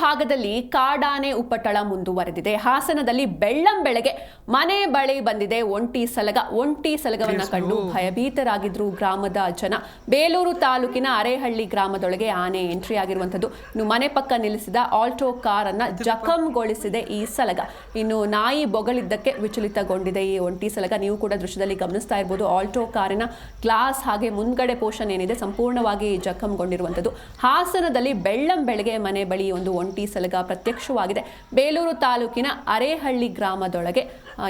ಭಾಗದಲ್ಲಿ ಕಾಡಾನೆ ಉಪ್ಪಟಳ ಮುಂದುವರೆದಿದೆ. ಹಾಸನದಲ್ಲಿ ಬೆಳ್ಳಂ ಬೆಳಗ್ಗೆ ಮನೆ ಬಳಿ ಬಂದಿದೆ. ಒಂಟಿ ಸಲಗ ಒಂಟಿ ಸಲಗವನ್ನ ಕಂಡು ಭಯಭೀತರಾಗಿದ್ರು ಗ್ರಾಮದ ಜನ. ಬೇಲೂರು ತಾಲೂಕಿನ ಅರೇಹಳ್ಳಿ ಗ್ರಾಮದೊಳಗೆ ಆನೆ ಎಂಟ್ರಿ ಆಗಿರುವಂತದ್ದು ಇನ್ನು ಮನೆ ಪಕ್ಕ ನಿಲ್ಲಿಸಿದ ಆಲ್ಟೋ ಕಾರನ್ನ ಜಖಂಗೊಳಿಸಿದೆ ಈ ಸಲಗ. ಇನ್ನು ನಾಯಿ ಬೊಗಳಿದ್ದಕ್ಕೆ ವಿಚಲಿತಗೊಂಡಿದೆ ಈ ಒಂಟಿ ಸಲಗ. ನೀವು ಕೂಡ ದೃಶ್ಯದಲ್ಲಿ ಗಮನಿಸ್ತಾ ಇರ್ಬೋದು ಆಲ್ಟೋ ಕಾರಿನ ಗ್ಲಾಸ್ ಹಾಗೆ ಮುಂದ್ಗಡೆ ಪೋಷನ್ ಏನಿದೆ ಸಂಪೂರ್ಣವಾಗಿ ಜಖಂಗೊಂಡಿರುವಂತದ್ದು ಹಾಸನದಲ್ಲಿ ಬೆಳ್ಳಂ ಬೆಳಗ್ಗೆ ಮನೆ ಬಳಿ ಒಂದು ಒಂಟಿ ಸಲಗ ಪ್ರತ್ಯಕ್ಷವಾಗಿದೆ. ಬೇಲೂರು ತಾಲೂಕಿನ ಅರೇಹಳ್ಳಿ ಗ್ರಾಮದೊಳಗೆ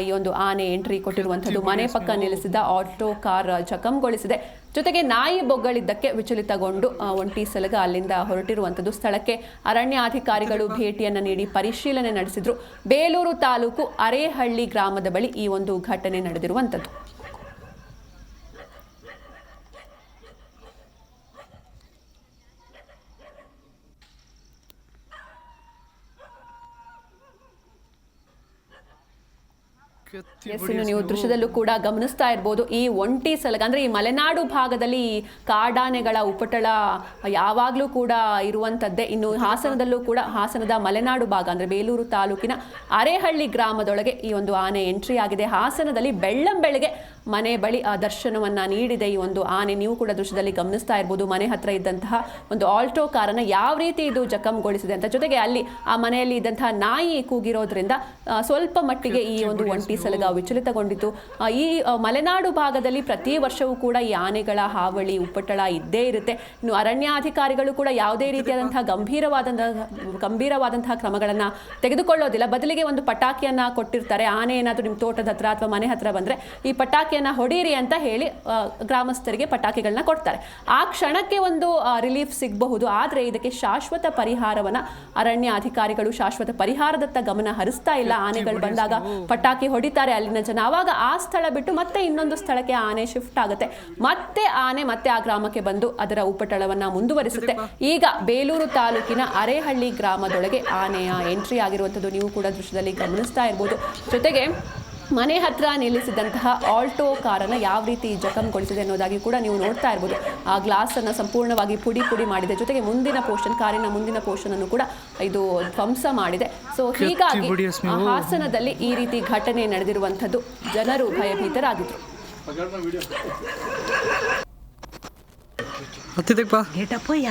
ಈ ಒಂದು ಆನೆ ಎಂಟ್ರಿ ಕೊಟ್ಟಿರುವಂತದ್ದು ಮನೆ ಪಕ್ಕ ನಿಲ್ಲಿಸಿದ ಆಟೋ ಕಾರ್ ಜಖಂಗೊಳಿಸಿದೆ. ಜೊತೆಗೆ ನಾಯಿ ಬೊಗಳಿದ್ದಕ್ಕೆ ವಿಚಲಿತಗೊಂಡು ಒಂಟಿ ಸಲಗ ಅಲ್ಲಿಂದ ಹೊರಟಿರುವಂತದ್ದು ಸ್ಥಳಕ್ಕೆ ಅರಣ್ಯಾಧಿಕಾರಿಗಳು ಭೇಟಿಯನ್ನ ನೀಡಿ ಪರಿಶೀಲನೆ ನಡೆಸಿದ್ರು. ಬೇಲೂರು ತಾಲೂಕು ಅರೇಹಳ್ಳಿ ಗ್ರಾಮದ ಬಳಿ ಈ ಒಂದು ಘಟನೆ ನಡೆದಿರುವಂತದ್ದು ಎಸ್ ಇನ್ನು ನೀವು ದೃಶ್ಯದಲ್ಲೂ ಕೂಡ ಗಮನಿಸ್ತಾ ಇರ್ಬೋದು. ಈ ಒಂಟಿ ಸಲಗ ಅಂದ್ರೆ ಈ ಮಲೆನಾಡು ಭಾಗದಲ್ಲಿ ಕಾಡಾನೆಗಳ ಉಪಟಳ ಯಾವಾಗಲೂ ಕೂಡ ಇರುವಂತದ್ದೇ. ಇನ್ನು ಹಾಸನದಲ್ಲೂ ಕೂಡ ಹಾಸನದ ಮಲೆನಾಡು ಭಾಗ ಅಂದ್ರೆ ಬೇಲೂರು ತಾಲೂಕಿನ ಅರೇಹಳ್ಳಿ ಗ್ರಾಮದೊಳಗೆ ಈ ಒಂದು ಆನೆ ಎಂಟ್ರಿ ಆಗಿದೆ. ಹಾಸನದಲ್ಲಿ ಬೆಳ್ಳಂ ಬೆಳಗ್ಗೆ ಮನೆ ಬಳಿ ಆ ದರ್ಶನವನ್ನ ನೀಡಿದೆ ಈ ಒಂದು ಆನೆ. ನೀವು ಕೂಡ ದೃಶ್ಯದಲ್ಲಿ ಗಮನಿಸ್ತಾ ಇರ್ಬೋದು ಮನೆ ಹತ್ರ ಇದ್ದಂತಹ ಒಂದು ಆಲ್ಟೋ ಕಾರನ್ನ ಯಾವ ರೀತಿ ಇದು ಜಖಂಗೊಳಿಸಿದೆ ಅಂತ. ಜೊತೆಗೆ ಅಲ್ಲಿ ಆ ಮನೆಯಲ್ಲಿ ಇದ್ದಂತಹ ನಾಯಿ ಕೂಗಿರೋದ್ರಿಂದ ಸ್ವಲ್ಪ ಮಟ್ಟಿಗೆ ಈ ಒಂದು ಒಂಟಿ ಸಲಗ ವಿಚಲಿತಗೊಂಡಿತು. ಈ ಮಲೆನಾಡು ಭಾಗದಲ್ಲಿ ಪ್ರತಿ ವರ್ಷವೂ ಕೂಡ ಈ ಆನೆಗಳ ಹಾವಳಿ ಉಪ್ಪಟಳ ಇದ್ದೇ ಇರುತ್ತೆ. ಇನ್ನು ಅರಣ್ಯಾಧಿಕಾರಿಗಳು ಕೂಡ ಯಾವುದೇ ರೀತಿಯಾದಂತಹ ಗಂಭೀರವಾದಂತಹ ಗಂಭೀರವಾದಂತಹ ಕ್ರಮಗಳನ್ನು ತೆಗೆದುಕೊಳ್ಳೋದಿಲ್ಲ. ಬದಲಿಗೆ ಒಂದು ಪಟಾಕಿಯನ್ನ ಕೊಟ್ಟಿರ್ತಾರೆ. ಆನೆ ಏನಾದರೂ ನಿಮ್ಮ ತೋಟದ ಹತ್ರ ಅಥವಾ ಮನೆ ಹತ್ರ ಬಂದರೆ ಈ ಪಟಾಕಿಯನ್ನ ಹೊಡೀರಿ ಅಂತ ಹೇಳಿ ಗ್ರಾಮಸ್ಥರಿಗೆ ಪಟಾಕಿಗಳನ್ನ ಕೊಡ್ತಾರೆ. ಆ ಕ್ಷಣಕ್ಕೆ ಒಂದು ರಿಲೀಫ್ ಸಿಗಬಹುದು. ಆದರೆ ಇದಕ್ಕೆ ಶಾಶ್ವತ ಪರಿಹಾರವನ್ನ ಅರಣ್ಯ ಅಧಿಕಾರಿಗಳು ಶಾಶ್ವತ ಪರಿಹಾರದತ್ತ ಗಮನ ಹರಿಸ್ತಾ ಇಲ್ಲ. ಆನೆಗಳು ಬಂದಾಗ ಪಟಾಕಿ ಹೊಡಿತಾರೆ ಅಲ್ಲಿನ ಜನ. ಆವಾಗ ಆ ಸ್ಥಳ ಬಿಟ್ಟು ಮತ್ತೆ ಇನ್ನೊಂದು ಸ್ಥಳಕ್ಕೆ ಆನೆ ಶಿಫ್ಟ್ ಆಗುತ್ತೆ. ಮತ್ತೆ ಆನೆ ಮತ್ತೆ ಆ ಗ್ರಾಮಕ್ಕೆ ಬಂದು ಅದರ ಉಪಟಳವನ್ನ ಮುಂದುವರಿಸುತ್ತೆ. ಈಗ ಬೇಲೂರು ತಾಲೂಕಿನ ಅರೇಹಳ್ಳಿ ಗ್ರಾಮದೊಳಗೆ ಆನೆಯ ಎಂಟ್ರಿ ಆಗಿರುವಂಥದ್ದು ನೀವು ಕೂಡ ದೃಶ್ಯದಲ್ಲಿ ಗಮನಿಸ್ತಾ ಇರ್ಬೋದು. ಜೊತೆಗೆ ಮನೆ ಹತ್ರ ನಿಲ್ಲಿಸಿದಂತಹ ಆಲ್ಟೋ ಕಾರನ್ನು ಯಾವ ರೀತಿ ಜಖಂಗೊಳಿಸಿದೆ ಅನ್ನೋದಾಗಿ ಕೂಡ ನೀವು ನೋಡ್ತಾ ಇರ್ಬೋದು. ಆ ಗ್ಲಾಸ್ ಅನ್ನ ಸಂಪೂರ್ಣವಾಗಿ ಪುಡಿ ಪುಡಿ ಮಾಡಿದೆ. ಜೊತೆಗೆ ಮುಂದಿನ ಪೋರ್ಷನ್ ಕಾರಿನ ಮುಂದಿನ ಪೋರ್ಷನ್ ಅನ್ನು ಕೂಡ ಇದು ಧ್ವಂಸ ಮಾಡಿದೆ. ಸೊ ಹೀಗಾಗಿ ಆ ಹಾಸನದಲ್ಲಿ ಈ ರೀತಿ ಘಟನೆ ನಡೆದಿರುವಂಥದ್ದು ಜನರು ಭಯಭೀತರಾಗಿದ್ರು. ಗೆಟಪ್ಪಯ್ಯ